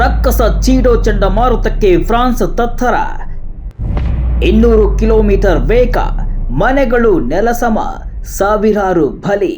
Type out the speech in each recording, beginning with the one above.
ರಕ್ಕಸ ಚೀಡೋ ಚಂಡಮಾರುತಕ್ಕೆ ಫ್ರಾನ್ಸ್ ತತ್ತರ. ಇನ್ನೂರು ಕಿಲೋಮೀಟರ್ ವೇಗ, ಮನೆಗಳು ನೆಲಸಮ, ಸಾವಿರಾರು ಬಲಿ.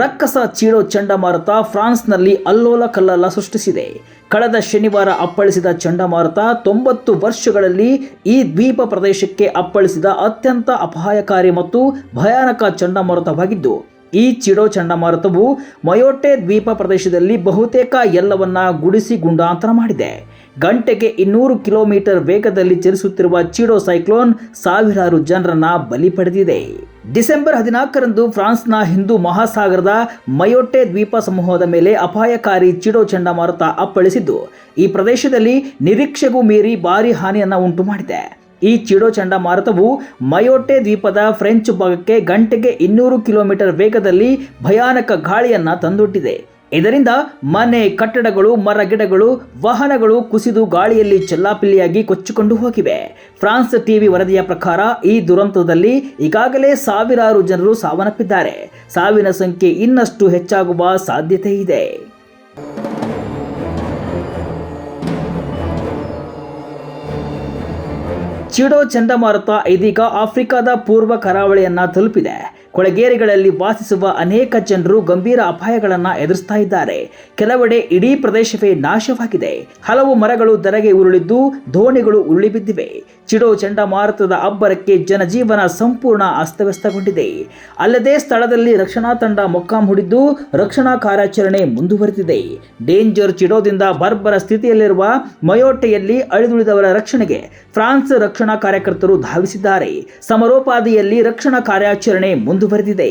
ರಕ್ಕಸ ಚೀಡೋ ಚಂಡಮಾರುತ ಫ್ರಾನ್ಸ್ನಲ್ಲಿ ಅಲ್ಲೋಲ ಕಲ್ಲಲ ಸೃಷ್ಟಿಸಿದೆ. ಕಳೆದ ಶನಿವಾರ ಅಪ್ಪಳಿಸಿದ ಚಂಡಮಾರುತ ತೊಂಬತ್ತು ವರ್ಷಗಳಲ್ಲಿ ಈ ದ್ವೀಪ ಪ್ರದೇಶಕ್ಕೆ ಅಪ್ಪಳಿಸಿದ ಅತ್ಯಂತ ಅಪಾಯಕಾರಿ ಮತ್ತು ಭಯಾನಕ ಚಂಡಮಾರುತವಾಗಿದ್ದು ಈ ಚಿಡೋ ಚಂಡಮಾರುತವು ಮಯೋಟೆ ದ್ವೀಪ ಪ್ರದೇಶದಲ್ಲಿ ಬಹುತೇಕ ಎಲ್ಲವನ್ನ ಗುಡಿಸಿ ಗುಂಡಾಂತರ ಮಾಡಿದೆ. ಗಂಟೆಗೆ ಇನ್ನೂರು ಕಿಲೋಮೀಟರ್ ವೇಗದಲ್ಲಿ ಚಲಿಸುತ್ತಿರುವ ಚಿಡೋ ಸೈಕ್ಲೋನ್ ಸಾವಿರಾರು ಜನರನ್ನ ಬಲಿ ಪಡೆದಿದೆ. ಡಿಸೆಂಬರ್ ಹದಿನಾಲ್ಕರಂದು ಫ್ರಾನ್ಸ್ನ ಹಿಂದೂ ಮಹಾಸಾಗರದ ಮಯೋಟೆ ದ್ವೀಪ ಸಮೂಹದ ಮೇಲೆ ಅಪಾಯಕಾರಿ ಚಿಡೋ ಚಂಡಮಾರುತ ಅಪ್ಪಳಿಸಿದ್ದು. ಈ ಪ್ರದೇಶದಲ್ಲಿ ನಿರೀಕ್ಷೆಗೂ ಮೀರಿ ಭಾರಿ ಹಾನಿಯನ್ನು ಉಂಟು ಮಾಡಿದೆ ಈ ಚಿಡೋ ಚಂಡಮಾರುತವು ಮಯೋಟೆ ದ್ವೀಪದ ಫ್ರೆಂಚ್ ಭಾಗಕ್ಕೆ ಗಂಟೆಗೆ ಇನ್ನೂರು ಕಿಲೋಮೀಟರ್ ವೇಗದಲ್ಲಿ ಭಯಾನಕ ಗಾಳಿಯನ್ನು ತಂದೊಡ್ಡಿದೆ ಇದರಿಂದ ಮನೆ, ಕಟ್ಟಡಗಳು, ಮರ ಗಿಡಗಳು, ವಾಹನಗಳು ಕುಸಿದು ಗಾಳಿಯಲ್ಲಿ ಚೆಲ್ಲಾಪಿಲ್ಲಿಯಾಗಿ ಕೊಚ್ಚಿಕೊಂಡು ಹೋಗಿವೆ. ಫ್ರಾನ್ಸ್ ಟಿವಿ ವರದಿಯ ಪ್ರಕಾರ ಈ ದುರಂತದಲ್ಲಿ ಈಗಾಗಲೇ ಸಾವಿರಾರು ಜನರು ಸಾವನ್ನಪ್ಪಿದ್ದಾರೆ. ಸಾವಿನ ಸಂಖ್ಯೆ ಇನ್ನಷ್ಟು ಹೆಚ್ಚಾಗುವ ಸಾಧ್ಯತೆ ಇದೆ ಚಿಡೋ ಚಂಡಮಾರುತ ಇದೀಗ ಆಫ್ರಿಕಾದ ಪೂರ್ವ ಕರಾವಳಿಯನ್ನ ತಲುಪಿದೆ. ಕೊಳಗೇರಿಗಳಲ್ಲಿ ವಾಸಿಸುವ ಅನೇಕ ಜನರು ಗಂಭೀರ ಅಪಾಯಗಳನ್ನ ಎದುರಿಸ್ತಾ ಇದ್ದಾರೆ. ಕೆಲವೆಡೆ ಇಡೀ ಪ್ರದೇಶವೇ ನಾಶವಾಗಿದೆ. ಹಲವು ಮರಗಳು ಧರೆಗೆ ಉರುಳಿದ್ದು ದೋಣಿಗಳು ಉರುಳಿ ಬಿದ್ದಿವೆ. ಚಿಡೋ ಚಂಡಮಾರುತದ ಅಬ್ಬರಕ್ಕೆ ಜನಜೀವನ ಸಂಪೂರ್ಣ ಅಸ್ತವ್ಯಸ್ತಗೊಂಡಿದೆ. ಅಲ್ಲದೆ ಸ್ಥಳದಲ್ಲಿ ರಕ್ಷಣಾ ತಂಡ ಮೊಕ್ಕಾಂ ಹೂಡಿದ್ದು ರಕ್ಷಣಾ ಕಾರ್ಯಾಚರಣೆ ಮುಂದುವರೆದಿದೆ. ಡೇಂಜರ್ ಚಿಡೋದಿಂದ ಬರ್ಬರ ಸ್ಥಿತಿಯಲ್ಲಿರುವ ಮಯೋಟೆಯಲ್ಲಿ ಅಳಿದುಳಿದವರ ರಕ್ಷಣೆಗೆ ಫ್ರಾನ್ಸ್ ರಕ್ಷಣಾ ಕಾರ್ಯಕರ್ತರು ಧಾವಿಸಿದ್ದಾರೆ. ಸಮರೋಪಾದಿಯಲ್ಲಿ ರಕ್ಷಣಾ ಕಾರ್ಯಾಚರಣೆ ಮುಂದುವರೆದಿದೆ.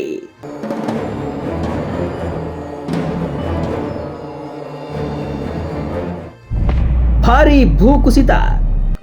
ಭಾರಿ ಭೂಕುಸಿತ.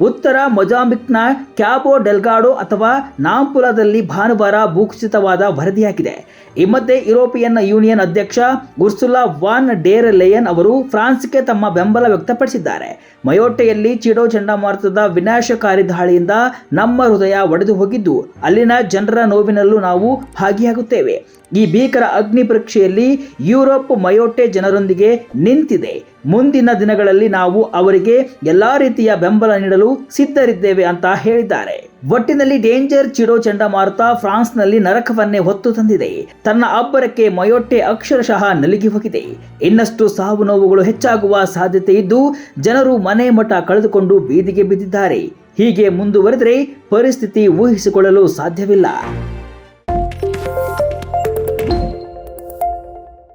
ಉತ್ತರ ಮೊಜಾಂಬಿಕ್ನ ಕ್ಯಾಬೋ ಡೆಲ್ಗಾಡೋ ಅಥವಾ ನಾಂಪುಲದಲ್ಲಿ ಭಾನುವಾರ ಭೂಕುಸಿತವಾದ ವರದಿಯಾಗಿದೆ. ಈ ಮಧ್ಯೆ ಯುರೋಪಿಯನ್ ಯೂನಿಯನ್ ಅಧ್ಯಕ್ಷ ಗುರ್ಸುಲಾ ವಾನ್ ಡೇರ್ ಲೇಯನ್ ಅವರು ಫ್ರಾನ್ಸ್ಗೆ ತಮ್ಮ ಬೆಂಬಲ ವ್ಯಕ್ತಪಡಿಸಿದ್ದಾರೆ. ಮಯೋಟೆಯಲ್ಲಿ ಚಿಡೋ ಚಂಡಮಾರುತದ ವಿನಾಶಕಾರಿ ದಾಳಿಯಿಂದ ನಮ್ಮ ಹೃದಯ ಒಡೆದು ಹೋಗಿದ್ದು ಅಲ್ಲಿನ ಜನರ ನೋವಿನಲ್ಲೂ ನಾವು ಭಾಗಿಯಾಗುತ್ತೇವೆ. ಈ ಭೀಕರ ಅಗ್ನಿ ಪರೀಕ್ಷೆಯಲ್ಲಿ ಯುರೋಪ್ ಮಯೋಟೆ ಜನರೊಂದಿಗೆ ನಿಂತಿದೆ. ಮುಂದಿನ ದಿನಗಳಲ್ಲಿ ನಾವು ಅವರಿಗೆ ಎಲ್ಲಾ ರೀತಿಯ ಬೆಂಬಲ ನೀಡಲು ಸಿದ್ಧರಿದ್ದೇವೆ ಅಂತ ಹೇಳಿದ್ದಾರೆ. ಒಟ್ಟಿನಲ್ಲಿ ಡೇಂಜರ್ ಚಿಡೋ ಚಂಡಮಾರುತ ಫ್ರಾನ್ಸ್ನಲ್ಲಿ ನರಕವನ್ನೇ ಹೊತ್ತು ತಂದಿದೆ. ತನ್ನ ಅಬ್ಬರಕ್ಕೆ ಮಯೋಟೆ ಅಕ್ಷರಶಃ ನಲುಗಿ ಹೋಗಿದೆ. ಇನ್ನಷ್ಟು ಸಾವು ನೋವುಗಳು ಹೆಚ್ಚಾಗುವ ಸಾಧ್ಯತೆ ಇದ್ದು ಜನರು ಮನೆ ಮಠ ಕಳೆದುಕೊಂಡು ಬೀದಿಗೆ ಬಿದ್ದಿದ್ದಾರೆ. ಹೀಗೆ ಮುಂದುವರೆದರೆ ಪರಿಸ್ಥಿತಿ ಊಹಿಸಿಕೊಳ್ಳಲು ಸಾಧ್ಯವಿಲ್ಲ.